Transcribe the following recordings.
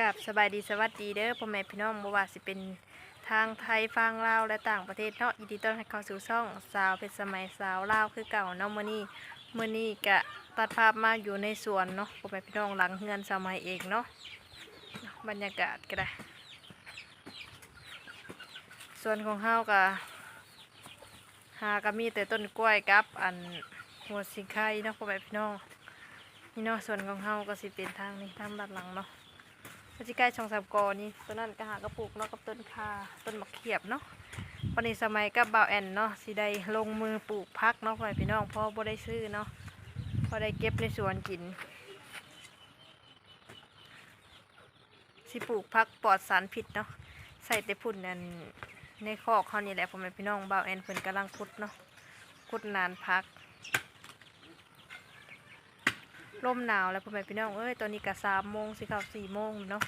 กับสบายดีสวัสดีเด้อพ่อแม่พี่น้องบ่ว่าสิเป็นทางไทยฟังลาวและต่างประเทศเนาะยินดีต้อนรับเข้าสู่ช่องสาวเพชรสมัยสาวลาวคือเก่าเนาะมื้อนี้มื้อนี้กะตัดภาพมาอยู่ในสวนเนาะพ่อแม่พี่น้องหลังเฮือนสมัยเองเนาะบรรยากาศก็ได้ส่วนของเฮาก็หาก็มีแต่ต้นกล้วยกับอันหัวสิงไข่เนาะพ่อแม่พี่น้องนี่เนาะส่วนของเฮาก็สิเป็นทางนี้ทางด้านหลังเนาะ พจิใกล้ช่องสามกอนี่ต้นนั้นก็หากระปุกเนาะกับต้นคาต้นมะเขียบเนาะวันนี้สมัยกับบ่าวแอนเนาะสิได้ลงมือปลูกพักเนาะพ่อแม่พี่น้องเพอบ่ได้ซื้อเนาะพอได้เก็บในสวนกิน สิปลูกพักปลอดสารพิษเนาะใส่แต่พุ่นนั่นในคอกเขานี่แหละพ่อแม่พี่น้องบ่าวแอนเพิ่นกำลังขุดเนาะขุดนานพัก ลมหนาวแล้วพ่อแม่พี่น้องเอ้ยตอนนี้ก็สามโมงสิเข้าสี่โมงเนาะ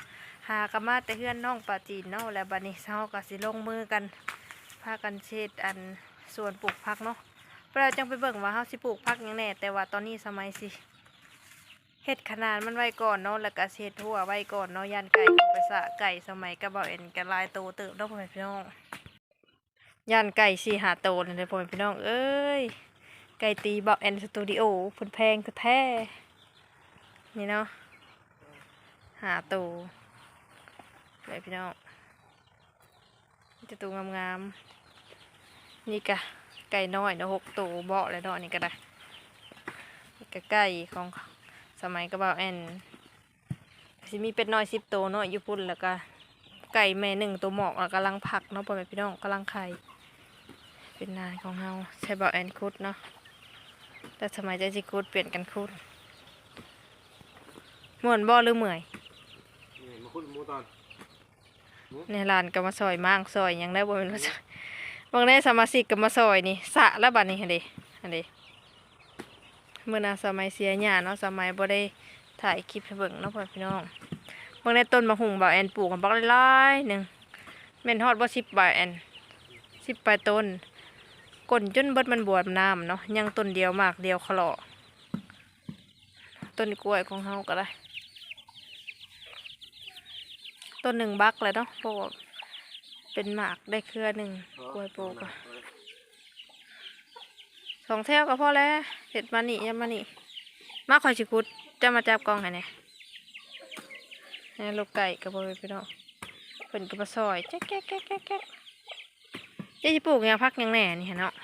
หากนมาแต่เฮือนน้องปลาจีนเนาะแล้วบัดนี้เฮาก็สิลงมือกันพากันเช็ดอันส่วนปลูกผักเนาะเพื่อจังไปเบิ่งว่าเฮาสิปลูกผักยังแน่แต่ว่าตอนนี้สมัยสิเฮ็ดขนาดมันไว้ก่อนเนาะแล้วก็เฮ็ดทั่วไว้ก่อนเนาะยันไก่เข้าไปสะไก่สมัยกระเบาเอ็นกระลายโตเติบเนาะพ่อแม่พี่น้องยันไก่สี่หาโตเลยพ่อแม่พี่น้องเอ้ยไก่ตีเบาเอ็นสตูดิโอพิ่นแพงแท้ นี่เนาะหาโตเลยพี่น้องจะตูงามๆนี่กะไก่น้อยเนาะหกตัวเบาะเลยเนาะนี่ก็ได้นี่กะไก่ของสมัยกระเบาแอนสิมีเป็ดน้อยสิบตัวเนาะอยู่พุ่นแล้วก็ไก่แม่หนึ่งตัวหมอกแล้วกำลังผักเนาะพ่อแม่พี่น้องกำลังไข่เป็นนายของเฮาใช้เบาแอนคุดเนาะแต่สมัยใจสิคุดเปลี่ยนกันคุด ม่วนบ่หรือเมื่อยนี่มาคุดหมูตอนในร้านก็มาซอยมากซอยหยังได้บ่เป็นว่าซอยบางได้สมาชิกก็มาซอยนี่สะแล้วบัดนี้หั่นเด้หั่นเด้เมื่อน่ะสมัยเสียหญ้าเนาะสมัยบ่ได้ถ่ายคลิปให้เบิ่งเนาะพ่อพี่น้องบางได้ต้นมะฮุงบ่าวแอนปลูกกันบักหลายๆหนึงแม่นฮอดบ่10บ่าวแอน10ปลายต้นก้นจนเบิดมันบวมน้ำเนาะยังต้นเดียวมากเดียวขะเลาะต้นกล้วยของเฮาก็ได้ ต้นหนึ่งบักเลยเนาะเพราะว่าเป็นหมากได้เครือหนึ่งกล้วยโปกอะสองแถวก็พอแล้วเห็ดมานี่ยามมานี่มาคอยชิคุดจะมาจับกล้องให้เนี่ยนี่ลูกไก่กับบริพี่น้องเพิ่นกับมาซอยแจ๊กแจ๊กแจ๊กแจ๊กแจ๊กเจ๊จะปลูกหยังพักหยังแหน่นี่เห็นเนาะ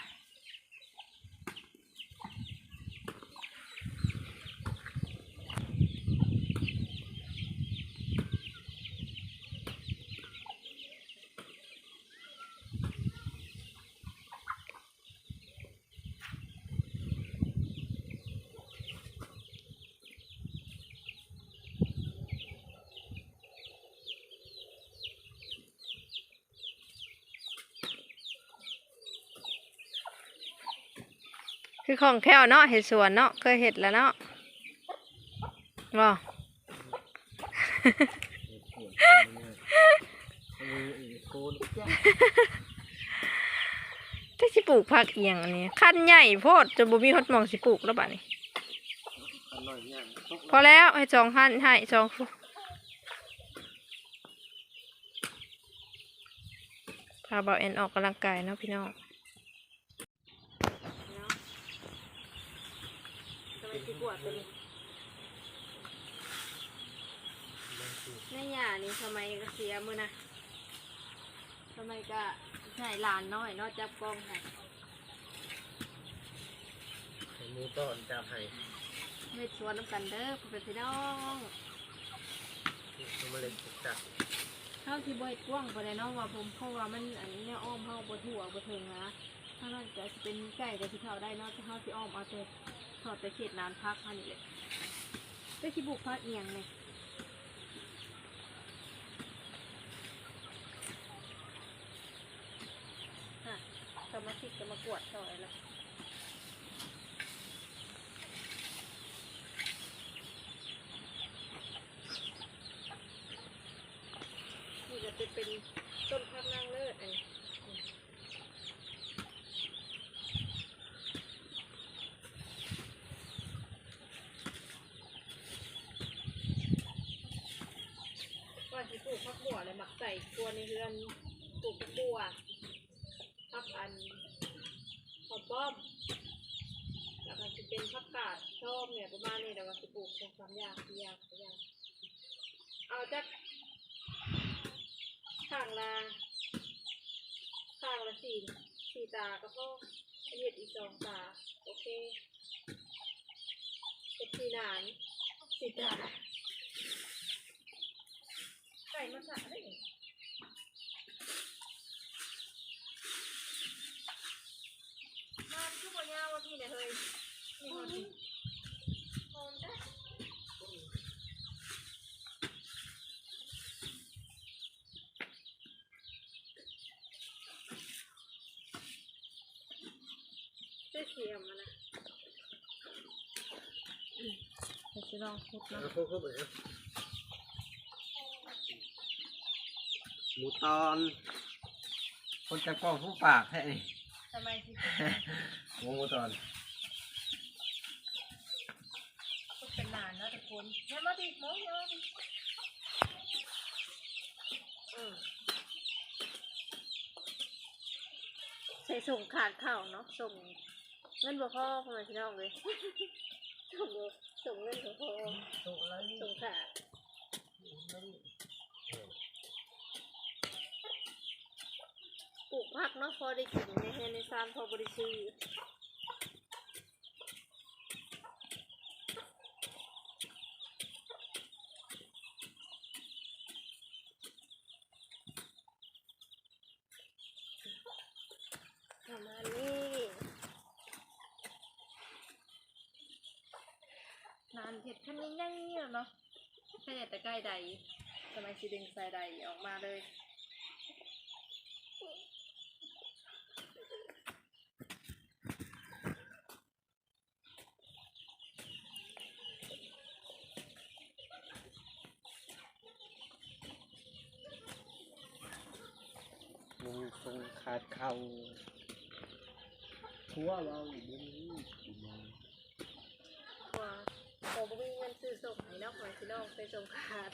คือของแค่เนาะเห็ดสวนเนาะเคยเห็ดแล้วเนาะบ่โคนถ้าสิปลูกผักเอียงอันนี้ขั้นใหญ่โพดจนบ่มีฮอดมองสิปลูกแล้วบัดนี้ พอแล้วให้สองขั้นให้สองพาเบาเอ็นออกกำลังกายเนาะพี่น้อง ในหย่านี่ทำไมก็เสียมือนะทำไมก็ใส่หลานน้อยเนาะจับกล้องให้หมูต้อนจับให้เม็ดชวนน้ำกันเด้อพ่อแม่พี่น้องมาเล็กจับเท่าที่บ่เฮ็ดกว้างบ่ได้เนาะว่าผมเพราะว่ามันอันนี้เนี่ยอ้อมเฮาบ่ทั่วบ่ถึงนะถ้านั้นก็สิเป็นไก่ก็สิเข้าได้เนาะถ้าเฮาสิอ้อมเอาแต่ ทอดแต่เขตนานพักเฮานี่แหละได้สิบุกพักเอียงนี่ฮะสมาชิกจะมากวดซอยแล้วนี่จะเป็นต้นพักนางเลิศอันนี้ ว่าสิปลูกผัก บัวเลยหมักใส่กลัวในเรือนปลูกผักบัวผักอันผักป้อมแล้วก็จะเป็นผักกาดชอบเนี่ยประมาณนี้แล้วก็สิปลูกสองสามอย่างสี่อย่างสี่อย่างเอาจากข้างละข้างละสี่สี่ตาก็พอเห็ดอีกสองตาโอเคเห็ดสี่หนานสี่ตา ไก่มาสะได้ไงมาทุกวันยาวว่าพี่เนี่ยเฮ้ยนี่คนนี้มองได้ เสื้อเขียมมานะอืมเดี๋ยวจะลองพูดแล้เนาะวพวกเขาเหมือนหมูตอน คนจะกล้องผู้ปากให้ ทำไมสิหมูตอนพูดเป็นนานเนาะทุกคนเนี่ยมาดิมองเยอะดิอืมใส่ส่งขาดข้าวเนาะส่ง เงินบ่พอพ่อแม่พี่น้องเลยส่งบ่ส่งเงินบ่พอส่งอะไรส่งขาดปลูกผักเนาะพอได้กินในเฮือนในซานพอบริซื้อ ประมาณนี้นาน เห็ดขั้นง่ายๆเนาะแค่แต่ใกล้ใดสมัยสีดึงใส่ใดออกมาเลยหมูทรงขาดเข่าทั่วเราอยู่บนนี้อยู่มอง ว่าพอ บ่มีเงินซื้อส่งให้เนาะหอยสิน้องไปส่งขาด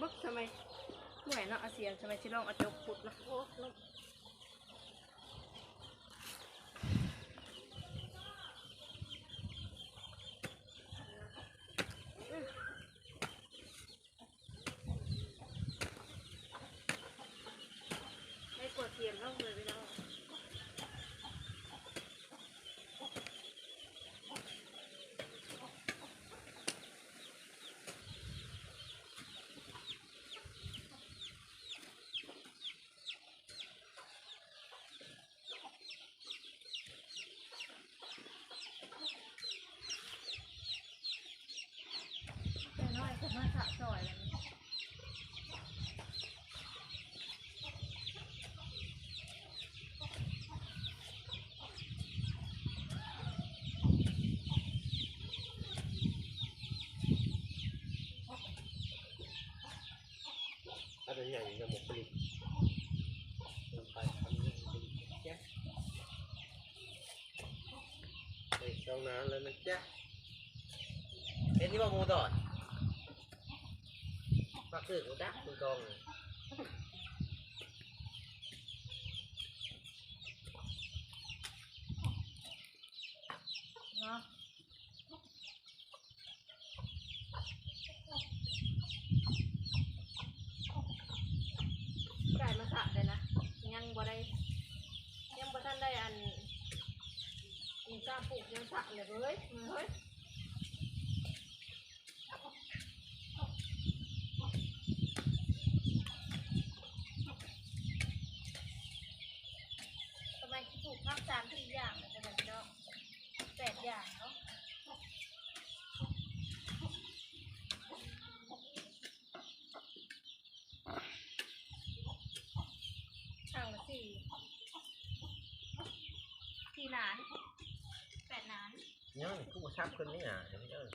บึกทำไมื่อยเนาะอาเซียนทำไมชิลองเอาจกขุดเนาะโอ้เนาะไม่กดเทียมเนาะเลยพี่น้อง แต่น้อยก็มา สะสอยแล้วนี่อะไรอย่างนี้หมกผลิตลงไปทำให้ผลิตแจ๊ะในช่องน้ำแล้วนะจ๊ะเอ็นนี่ว่ามูตอ กคือกูดักกูกองเนาะไก่มาสะเลยนะ ยังบ่ได้ ยังบ่ทันได้อันมีกล้าปลูกยังสะเลยเว้ยเฮ้ยทำไมที่ปลูกข้าว สามสี่อย่างนะจ๊ะพี่น้องแปดอย่างเนาะข้างละสี่สี่นานแปดนาน ยังผู้ชับคนนี้อะเดี๋ยวนี้เออ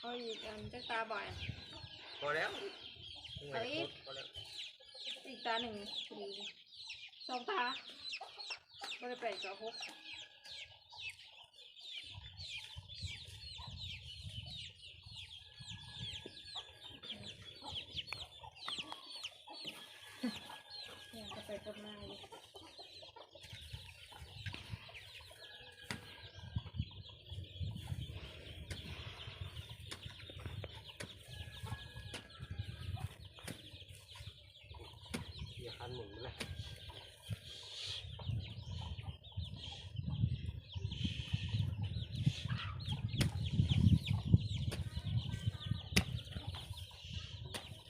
เอาอีกอันจะตาบ่อย พอแล้วเอาอีก พอแล้วอีกตาหนึ่งพอดีสองตาไม่ได้แปดกับหกเนี่ยก็ไปกับมาอยู่อย่ หมุนไปเลย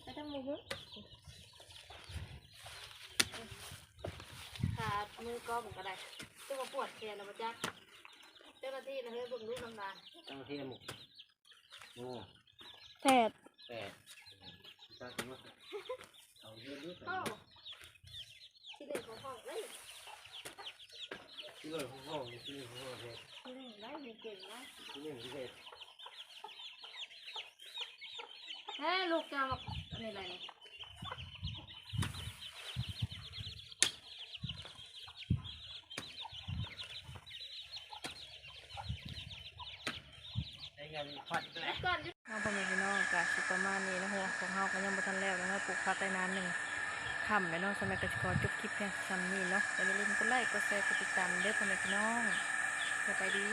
ไปทำมือมือขามือก็ผมก็ได้ตัวมาปวดแขนแล้วมาจักเจ้าหน้าที่นะเฮ้ยเบิ่งรูปน้ำตาลตั้งเทียมโอ้แปดแปดตั้งว่าเอาเยอะนิดหน่โอ้อย ที่หนึ่งของห้องเลยที่เลยของห้องนี่ที่ของห้องเลยที่หนึ่งได้มีเก่งนะที่หนึ่งที่เด็ดเฮ้ยลูกจะมาอันนี้อะไรเนี่ยใช้เงินพัดแล้วก่อนเอาพ่อแม่พี่น้องกะสิประมาณนี้นะหัวของเฮาก็ยังบ่ทันแล้วนะเฮาปลูกพักได้นานหนึ่ง คำแล้วเนาะสมัยกสิกรจบคลิปเพียงซ้ำนี้เนาะอย่าลืมกดไลค์กดแชร์กดติดตามเด้อพ่อแม่พี่น้องสบายดี